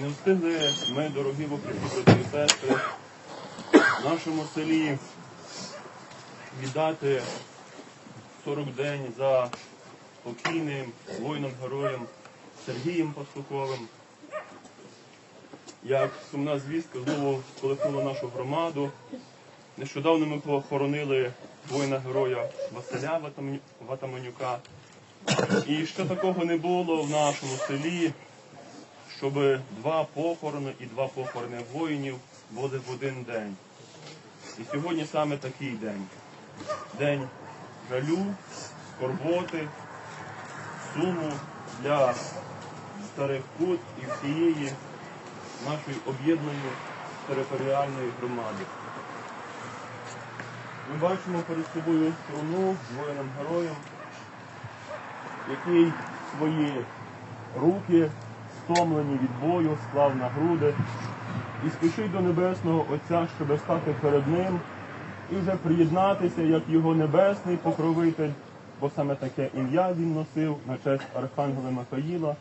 Не встигли ми, дорогі брати і сестри, в нашому селі віддати 40 день за покійним воїном-героєм Сергієм Пастуховим. Як сумна звістка знову колихнула нашу громаду. Нещодавно ми похоронили воїна-героя Василя Ватаманюка. І ще такого не було в нашому селі, щоб два похорони і два похорони воїнів були в один день. І сьогодні саме такий день. День жалю, скорботи, суму для старих кут і всієї нашої об'єднаної територіальної громади. Ми бачимо перед собою труну з воїном-героєм, який свої руки, стомлені від бою, склав на груди і спішить до Небесного Отця, щоб стати перед ним і вже приєднатися як його небесний покровитель, бо саме таке ім'я він носив на честь Архангела Михаїла,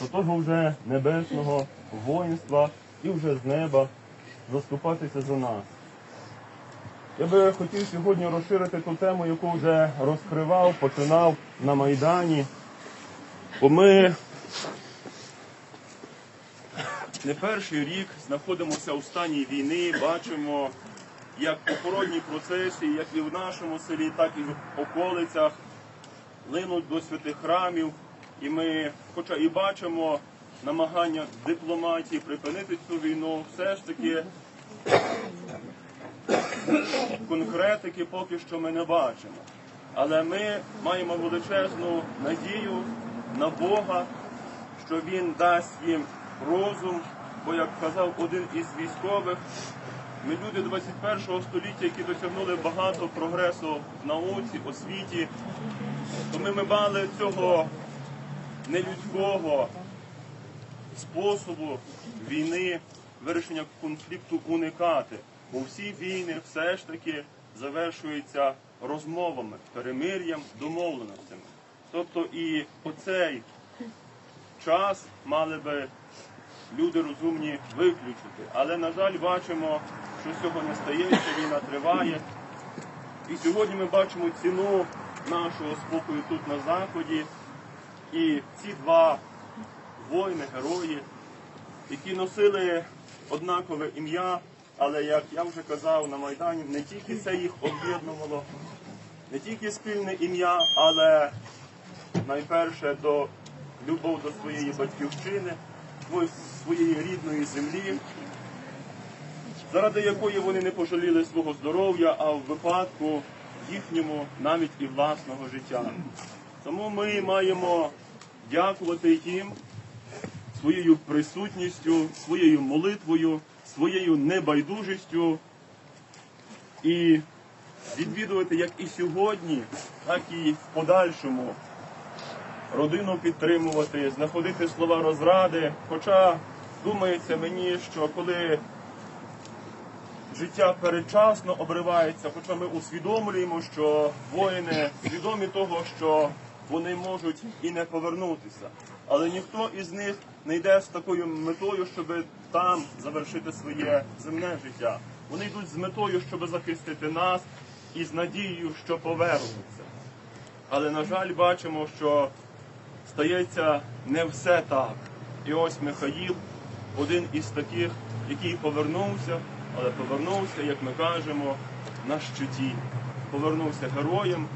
до того вже небесного воїнства і вже з неба заступатися за нас. Я би хотів сьогодні розширити ту тему, яку вже розкривав, починав на Майдані. Бо ми не перший рік знаходимося у стані війни, бачимо, як похоронні процесії, як і в нашому селі, так і в околицях линуть до святих храмів. І ми, хоча і бачимо намагання дипломатії припинити цю війну, все ж таки конкретики поки що ми не бачимо. Але ми маємо величезну надію на Бога, що Він дасть їм розум, бо, як казав один із військових, ми люди 21 століття, які досягнули багато прогресу в науці, освіті, то ми, мали цього нелюдського способу війни, вирішення конфлікту уникати. Бо всі війни все ж таки завершуються розмовами, перемир'ям, домовленостями. Тобто і оцей час мали би люди розумні виключити. Але, на жаль, бачимо, що цього не стається, війна триває. І сьогодні ми бачимо ціну нашого спокою тут на Заході. І ці два воїни, герої, які носили однакове ім'я, але як я вже казав на Майдані, не тільки це їх об'єднувало, не тільки спільне ім'я, але найперше до любов до своєї батьківщини, своєї рідної землі, заради якої вони не пожаліли свого здоров'я, а в випадку їхньому навіть і власного життя. Тому ми маємо дякувати їм своєю присутністю, своєю молитвою, своєю небайдужістю і відвідувати як і сьогодні, так і в подальшому родину підтримувати, знаходити слова розради. Хоча думається мені, що коли життя передчасно обривається, хоча ми усвідомлюємо, що воїни свідомі того, що вони можуть і не повернутися. Але ніхто із них не йде з такою метою, щоб там завершити своє земне життя. Вони йдуть з метою, щоб захистити нас і з надією, що повернуться. Але, на жаль, бачимо, що стається не все так. І ось Михаїл, один із таких, який повернувся, але повернувся, як ми кажемо, на щиті. Повернувся героєм.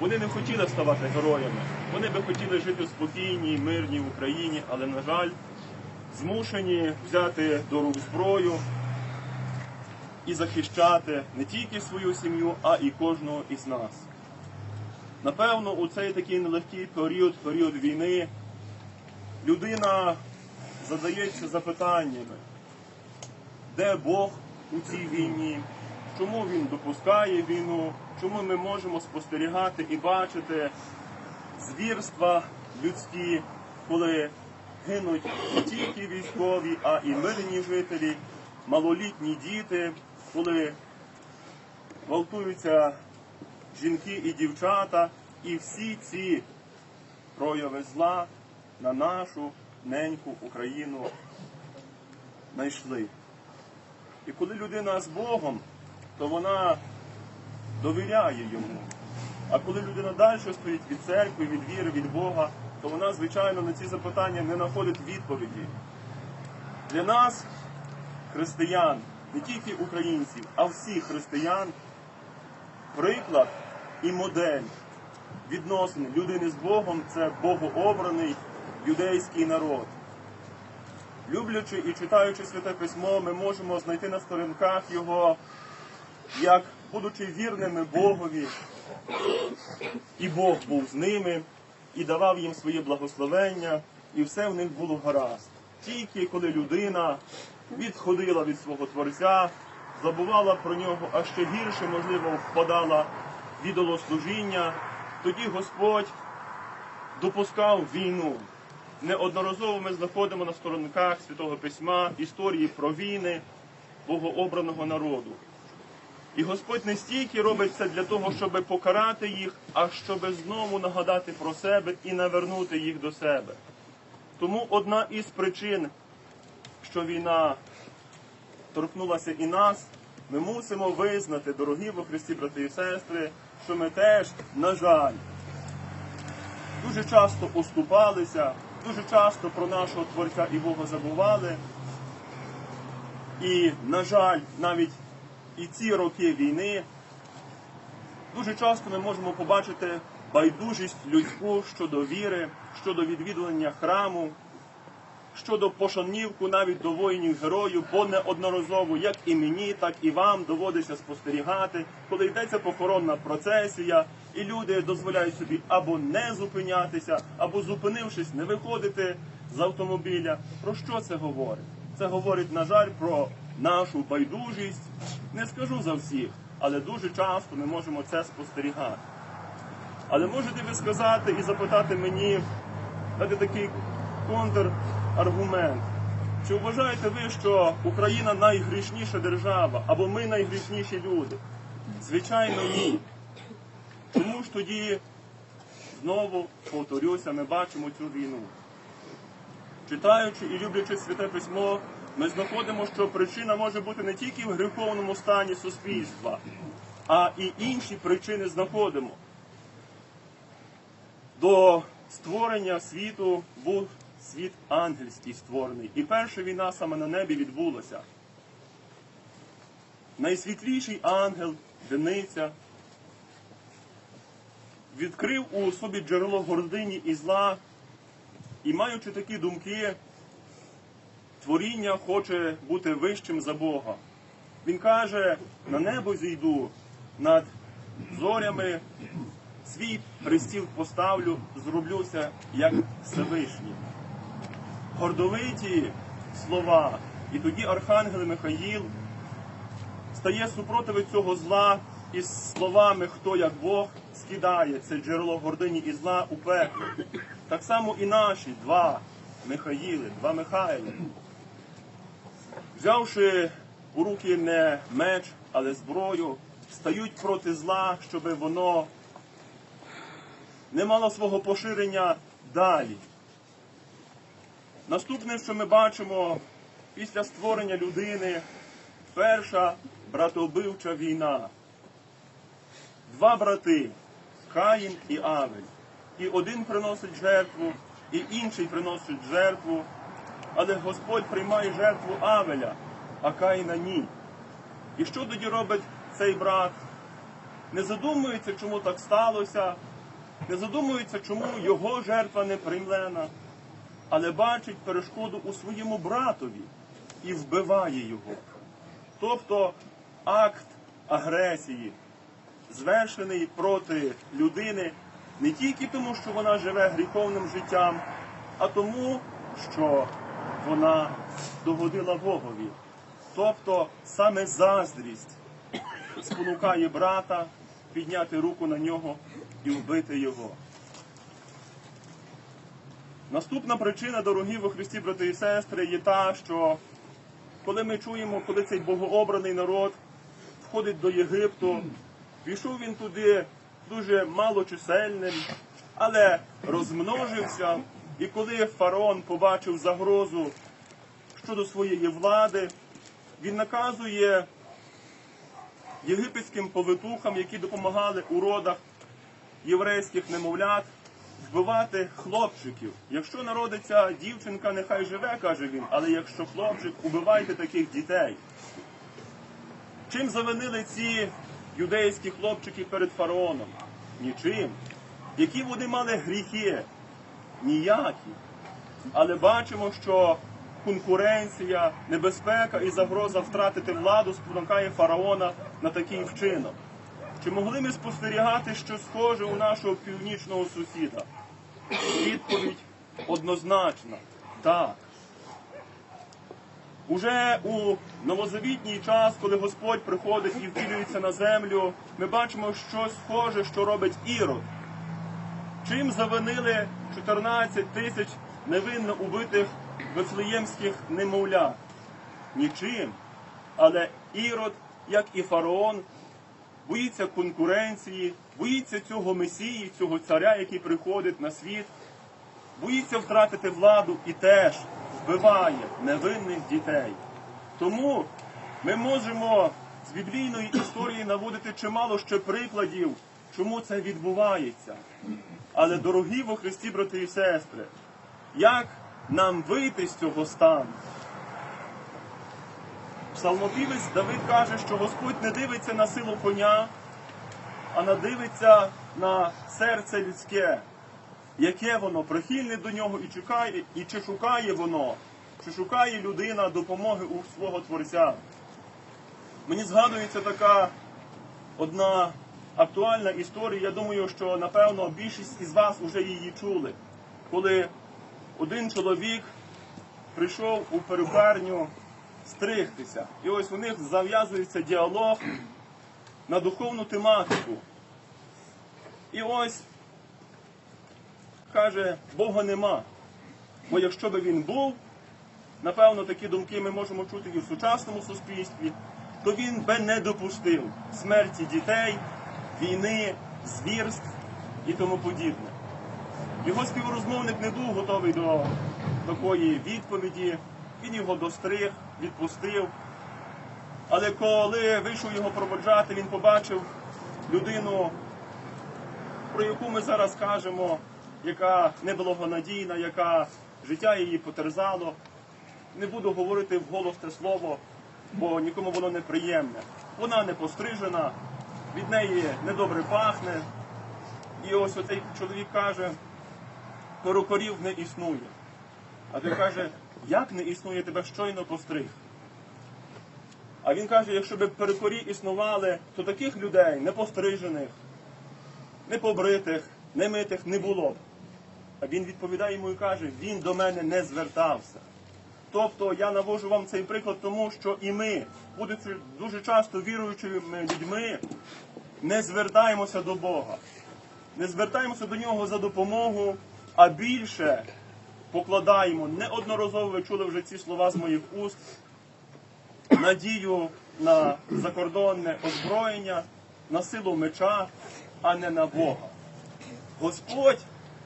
Вони не хотіли ставати героями. Вони би хотіли жити в спокійній, мирній Україні, але, на жаль, змушені взяти до рук зброю і захищати не тільки свою сім'ю, а і кожного із нас. Напевно, у цей такий нелегкий період, період війни, людина задається запитаннями, де Бог у цій війні, чому він допускає війну, чому ми можемо спостерігати і бачити звірства людські, коли гинуть не тільки військові, а і мирні жителі, малолітні діти, коли гвалтуються жінки і дівчата, і всі ці прояви зла на нашу неньку Україну знайшли. І коли людина з Богом, то вона довіряє йому. А коли людина далі стоїть від церкви, від віри, від Бога, то вона, звичайно, на ці запитання не знаходить відповіді. Для нас, християн, не тільки українців, а всіх християн, приклад і модель відносин людини з Богом це богообраний юдейський народ. Люблячи і читаючи святе письмо, ми можемо знайти на сторінках його, як будучи вірними Богові, і Бог був з ними, і давав їм своє благословення, і все в них було гаразд. Тільки коли людина відходила від свого Творця, забувала про нього, а ще гірше, можливо, впадала в ідолослужіння, тоді Господь допускав війну. Неодноразово ми знаходимо на сторінках Святого Письма історії про війни богообраного народу. І Господь не стільки робить це для того, щоб покарати їх, а щоб знову нагадати про себе і навернути їх до себе. Тому одна із причин, що війна торкнулася і нас, ми мусимо визнати, дорогі во Христі, брати і сестри, що ми теж, на жаль, дуже часто уступалися, дуже часто про нашого Творця і Бога забували. І, на жаль, навіть і ці роки війни дуже часто ми можемо побачити байдужість людську щодо віри, щодо відвідування храму, щодо пошанівку навіть до воїнів героїв, бо неодноразово, як і мені, так і вам доводиться спостерігати, коли йдеться похоронна процесія, і люди дозволяють собі або не зупинятися, або зупинившись, не виходити з автомобіля. Про що це говорить? Це говорить, на жаль, про нашу байдужість. Не скажу за всіх, але дуже часто ми можемо це спостерігати. Але можете ви сказати і запитати мені, дати такий контраргумент. Чи вважаєте ви, що Україна найгрішніша держава або ми найгрішніші люди? Звичайно, ні. Чому ж тоді знову повторюся, ми бачимо цю війну? Читаючи і люблячи святе письмо, ми знаходимо, що причина може бути не тільки в гріховному стані суспільства, а і інші причини знаходимо. До створення світу був світ ангельський створений. І перша війна саме на небі відбулася. Найсвітліший ангел, Дениця, відкрив у собі джерело гордині і зла, і маючи такі думки, творіння хоче бути вищим за Бога. Він каже: на небо зійду над зорями, свій пристіл поставлю, зроблюся як Всевишній. Гордовиті слова, і тоді архангел Михаїл стає супротиви цього зла і з словами Хто як Бог скидає це джерело гордині і зла у пекло. Так само і наші два Михаїли, два Михайли. Взявши у руки не меч, але зброю, стають проти зла, щоб воно не мало свого поширення далі. Наступне, що ми бачимо після створення людини, перша братоубивча війна. Два брати Каїн і Авель. І один приносить жертву, і інший приносить жертву. Але Господь приймає жертву Авеля, а Каїна ні. І що тоді робить цей брат? Не задумується, чому так сталося, не задумується, чому його жертва не приймлена, але бачить перешкоду у своєму братові і вбиває його. Тобто акт агресії, звершений проти людини не тільки тому, що вона живе гріховним життям, а тому, що вона догодила Богові. Тобто саме заздрість спонукає брата підняти руку на нього і вбити його. Наступна причина, дорогі во Христі, брати і сестри, є та, що коли ми чуємо, коли цей богообраний народ входить до Єгипту, пішов він туди дуже малочисельним, але розмножився. І коли фараон побачив загрозу, щодо своєї влади. Він наказує єгипетським повитухам, які допомагали у родах єврейських немовлят, вбивати хлопчиків. Якщо народиться дівчинка, нехай живе, каже він, але якщо хлопчик, убивайте таких дітей. Чим завинили ці юдейські хлопчики перед фараоном? Нічим. Які вони мали гріхи? Ніякі. Але бачимо, що конкуренція, небезпека і загроза втратити владу спонукає фараона на такий вчинок. Чи могли ми спостерігати щось схоже у нашого північного сусіда? Відповідь однозначна так. Уже у новозавітній час, коли Господь приходить і втілюється на землю, ми бачимо щось схоже, що робить Ірод. Чим завинили 14 тисяч невинно убитих вифлеємських немовлят? Нічим. Але Ірод, як і фараон, боїться конкуренції, боїться цього месії, цього царя, який приходить на світ, боїться втратити владу і теж вбиває невинних дітей. Тому ми можемо з біблійної історії наводити чимало ще прикладів, чому це відбувається. Але, дорогі во Христі, брати і сестри, як нам вийти з цього стану? Псалмопівець Давид каже, що Господь не дивиться на силу коня, а надивиться на серце людське, яке воно прихильне до нього і чекає, і чи шукає воно, чи шукає людина допомоги у свого Творця. Мені згадується така одна актуальна історія. Я думаю, що напевно більшість із вас вже її чули, коли один чоловік прийшов у перукарню стригтися. І ось у них зав'язується діалог на духовну тематику. І ось каже, Бога нема. Бо якщо би він був, напевно, такі думки ми можемо чути і в сучасному суспільстві, то він би не допустив смерті дітей, війни, звірств і тому подібне. Його співрозмовник не був готовий до такої відповіді. Він його достриг, відпустив. Але коли вийшов його проводжати, він побачив людину, про яку ми зараз кажемо, яка неблагонадійна, яка життя її потерзало. Не буду говорити вголос те слово, бо нікому воно не приємне. Вона не пострижена, від неї недобре пахне. І ось оцей чоловік каже, перукарів не існує. А той каже, як не існує тебе щойно постриг? А він каже, якщо б перукарі існували, то таких людей непострижених, непобритих, немитих не було б. А він відповідає йому і каже, він до мене не звертався. Тобто я навожу вам цей приклад тому, що і ми, будучи дуже часто віруючими людьми, не звертаємося до Бога, не звертаємося до нього за допомогу, а більше покладаємо, неодноразово ви чули вже ці слова з моїх уст, надію на закордонне озброєння, на силу меча, а не на Бога. Господь,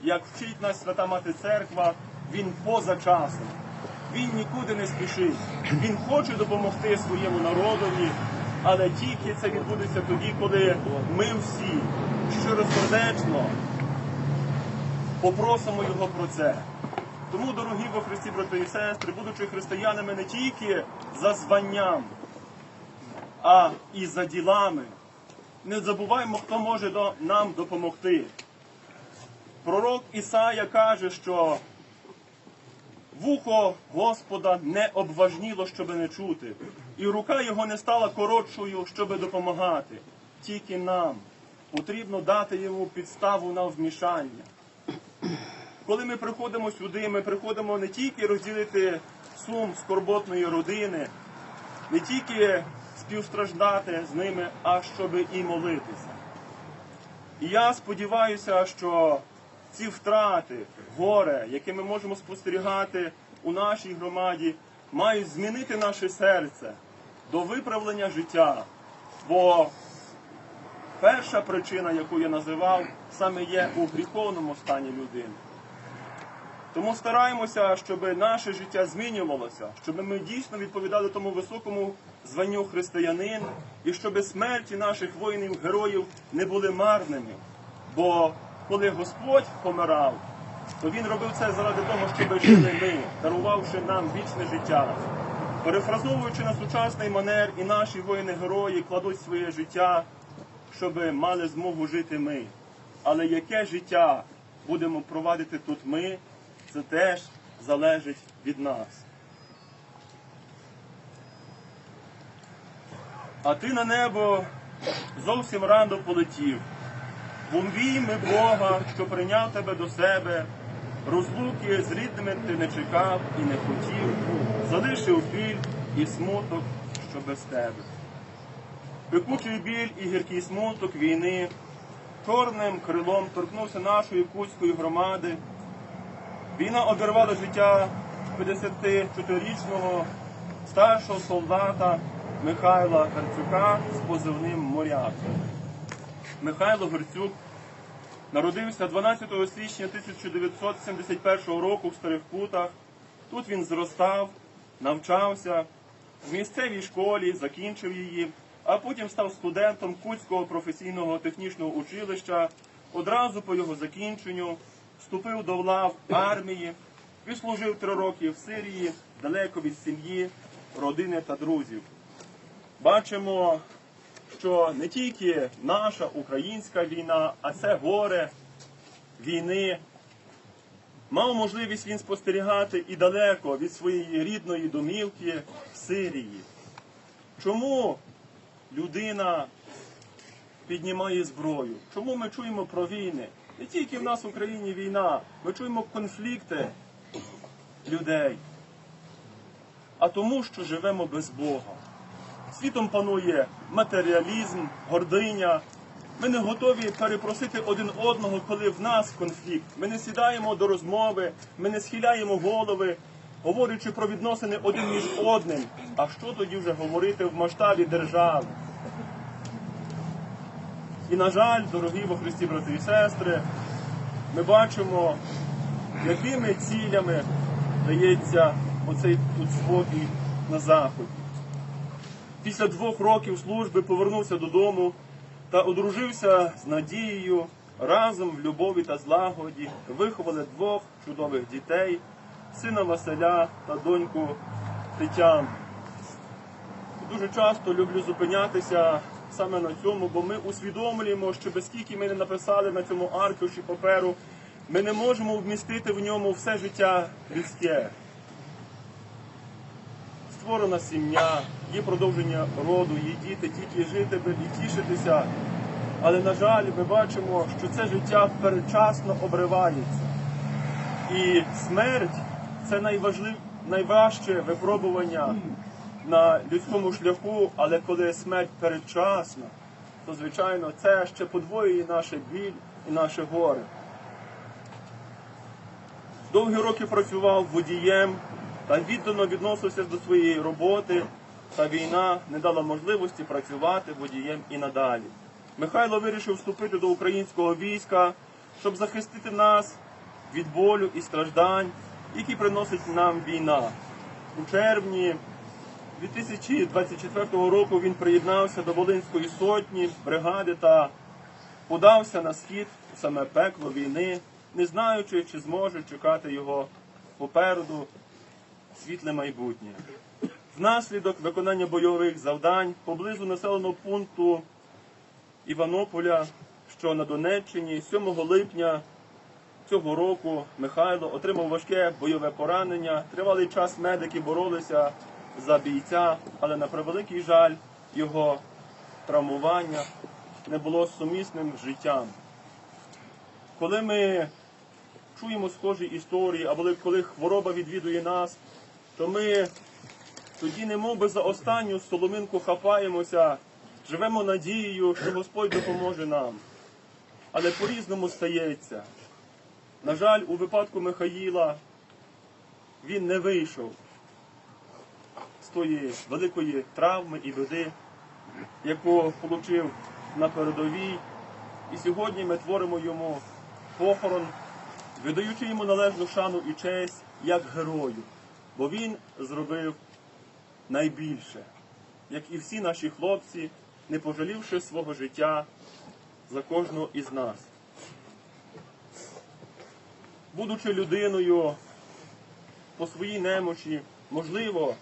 як вчить нас Свята Мати Церква, Він поза часом. Він нікуди не спішить. Він хоче допомогти своєму народові, але тільки це відбудеться тоді, коли ми всі щиросердечно попросимо Його про це. Тому, дорогі во Христі, брати і сестри, будучи християнами не тільки за званням, а і за ділами, не забуваємо, хто може нам допомогти. Пророк Ісая каже, що вухо Господа не обважніло, щоби не чути, і рука його не стала коротшою, щоби допомагати. Тільки нам потрібно дати йому підставу на вмішання. Коли ми приходимо сюди, ми приходимо не тільки розділити сум скорботної родини, не тільки співстраждати з ними, а щоби і молитися. І я сподіваюся, що ці втрати, горе, яке ми можемо спостерігати у нашій громаді, мають змінити наше серце до виправлення життя. Бо перша причина, яку я називав, саме є у гріховному стані людини. Тому стараємося, щоб наше життя змінювалося, щоб ми дійсно відповідали тому високому званню християнин, і щоб смерті наших воїнів, героїв не були марними. Бо коли Господь помирав, то Він робив це заради того, щоб жили ми, дарувавши нам вічне життя. Перефразовуючи на сучасний манер, і наші воїни-герої кладуть своє життя, щоб мали змогу жити ми. Але яке життя будемо провадити тут ми, це теж залежить від нас. А ти на небо зовсім рано полетів. Бомбійми Бога, що прийняв тебе до себе, розлуки з рідними ти не чекав і не хотів, залишив біль і смуток, що без тебе. Пекучий біль і гіркий смуток війни чорним крилом торкнувся нашої кузької громади. Війна обірвала життя 54-річного старшого солдата Михайла Гарцюка з позивним Моряк. Михайло Гарцюк народився 12 січня 1971 року в Старих Кутах. Тут він зростав, навчався в місцевій школі, закінчив її, а потім став студентом Кутського професійного технічного училища. Одразу по його закінченню вступив до лав армії, відслужив три роки в Сирії, далеко від сім'ї, родини та друзів. Бачимо, що не тільки наша українська війна, а це горе війни. Мав можливість він спостерігати і далеко від своєї рідної домівки в Сирії. Чому людина піднімає зброю? Чому ми чуємо про війни? Не тільки в нас в Україні війна, ми чуємо конфлікти людей, а тому, що живемо без Бога. Світом панує матеріалізм, гординя. Ми не готові перепросити один одного, коли в нас конфлікт. Ми не сідаємо до розмови, ми не схиляємо голови, говорячи про відносини один між одним. А що тоді вже говорити в масштабі держави? І, на жаль, дорогі во Христі, брати і сестри, ми бачимо, якими цілями дається оцей тут спокій на заході після двох років служби повернувся додому та одружився з Надією. Разом в любові та злагоді виховали двох чудових дітей, сина Василя та доньку Тетяну. Дуже часто люблю зупинятися саме на цьому, бо ми усвідомлюємо, що без скільки ми не написали на цьому аркуші паперу, ми не можемо вмістити в ньому все життя людське створена сім'я, є продовження роду, є діти, тільки жити і тішитися. Але, на жаль, ми бачимо, що це життя передчасно обривається. І смерть це найважче випробування на людському шляху, але коли смерть передчасна, то, звичайно, це ще подвоює наше біль і наше горе. Довгі роки працював водієм та віддано відносився до своєї роботи, та війна не дала можливості працювати водієм і надалі. Михайло вирішив вступити до українського війська, щоб захистити нас від болю і страждань, які приносить нам війна. У червні 2024 року він приєднався до Волинської сотні бригади та подався на схід у саме пекло війни, не знаючи, чи зможе чекати його попереду світле майбутнє. Внаслідок виконання бойових завдань поблизу населеного пункту Іванополя, що на Донеччині, 7 липня цього року Михайло отримав важке бойове поранення. Тривалий час медики боролися за бійця, але на превеликий жаль його травмування не було сумісним життям. Коли ми чуємо схожі історії, або коли хвороба відвідує нас, то ми тоді не би за останню соломинку хапаємося, живемо надією, що Господь допоможе нам. Але по-різному стається. На жаль, у випадку Михаїла він не вийшов тої великої травми і біди, яку отримав на передовій. І сьогодні ми творимо йому похорон видаючи йому належну шану і честь як герою, бо він зробив найбільше, як і всі наші хлопці, не пожалівши свого життя за кожного із нас. Будучи людиною по своїй немочі, можливо,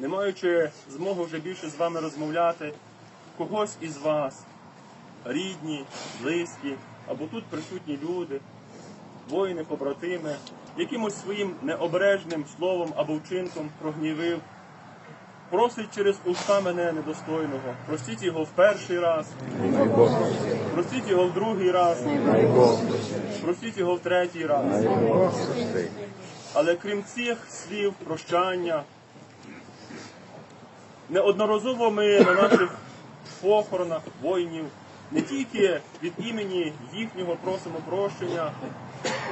не маючи змоги вже більше з вами розмовляти, когось із вас, рідні, близькі, або тут присутні люди, воїни, побратими, якимось своїм необережним словом або вчинком прогнівив, просить через уста мене недостойного, простіть його в перший раз, простіть його в другий раз, простіть його в третій раз. Але крім цих слів прощання, неодноразово ми на наших похоронах воїнів не тільки від імені їхнього просимо прощення,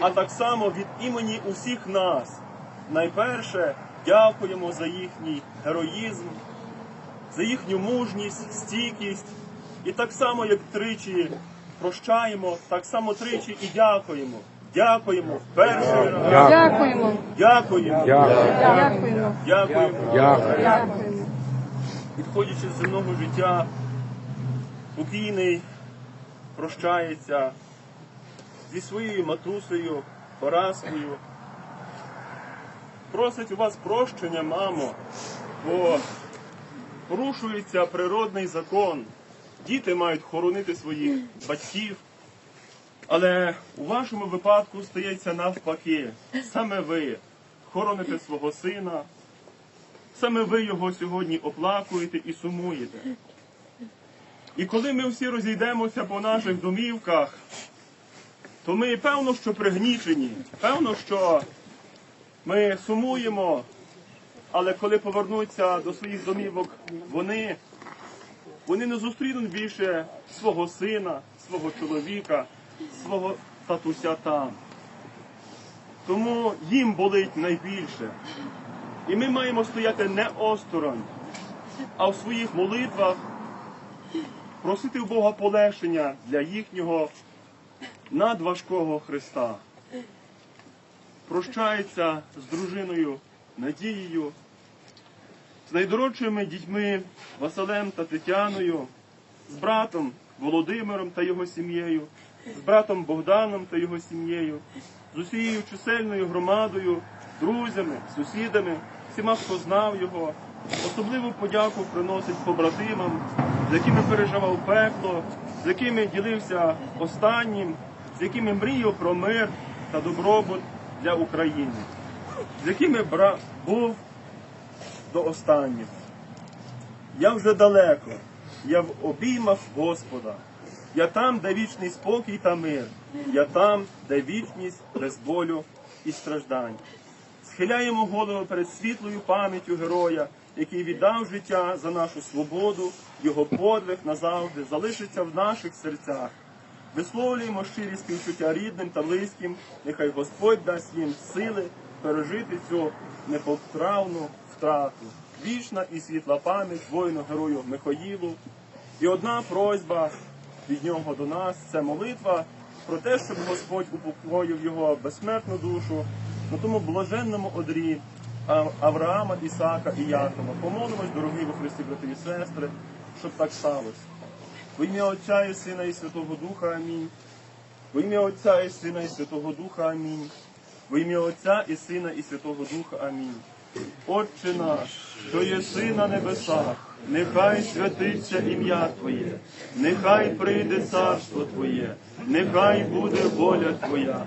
а так само від імені усіх нас. Найперше дякуємо за їхній героїзм, за їхню мужність, стійкість. І так само, як тричі прощаємо, так само тричі і дякуємо. Дякуємо в перший раз. Дякуємо. Дякуємо. Дякуємо. Дякуємо. Дякуємо. Відходячи з земного життя, покійний прощається зі своєю матусею, поразкою. Просить у вас прощення, мамо, бо порушується природний закон. Діти мають хоронити своїх батьків. Але у вашому випадку стається навпаки. Саме ви хороните свого сина, Саме ви його сьогодні оплакуєте і сумуєте. І коли ми всі розійдемося по наших домівках, то ми певно, що пригнічені, певно, що ми сумуємо, але коли повернуться до своїх домівок вони, вони не зустрінуть більше свого сина, свого чоловіка, свого татуся там. Тому їм болить найбільше. І ми маємо стояти не осторонь, а в своїх молитвах просити у Бога полегшення для їхнього надважкого Христа. Прощається з дружиною Надією, з найдорожчими дітьми Василем та Тетяною, з братом Володимиром та його сім'єю, з братом Богданом та його сім'єю, з усією чисельною громадою, друзями, сусідами, всіма, хто знав його. Особливу подяку приносить побратимам, з якими переживав пекло, з якими ділився останнім, з якими мріяв про мир та добробут для України, з якими бра... був до останнього. Я вже далеко, я в обіймах Господа. Я там, де вічний спокій та мир. Я там, де вічність без болю і страждань. Схиляємо голову перед світлою пам'яттю героя, який віддав життя за нашу свободу, його подвиг назавжди залишиться в наших серцях. Висловлюємо щирі співчуття рідним та близьким, нехай Господь дасть їм сили пережити цю непоправну втрату. Вічна і світла пам'ять воїну герою Михаїлу. І одна просьба від нього до нас це молитва про те, щоб Господь упокоїв його безсмертну душу на тому блаженному одрі Авраама, Ісака і Якова. Помолимось, дорогі во Христі, брати і сестри, щоб так сталося. В ім'я Отця і Сина і Святого Духа Амінь. В ім'я Отця і Сина і Святого Духа Амінь. В ім'я Отця і Сина і Святого Духа Амінь. Отче наш, що єси на небесах, нехай святиться ім'я Твоє, нехай прийде царство Твоє, нехай буде воля Твоя,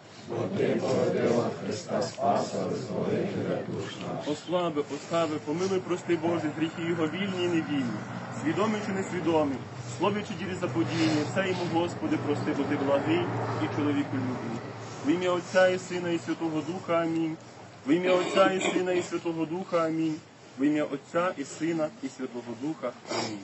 Ослаби, остави, помилуй, прости Боже, гріхи його вільні і невільні, свідомі чи несвідомі, слові чи ділі заподіяння, все йому, Господи, прости, бо ти благий і чоловіку любий. В ім'я Отця і Сина і Святого Духа Амінь. В ім'я Отця і Сина і Святого Духа. Амінь. В ім'я Отця і Сина і Святого Духа. Амінь.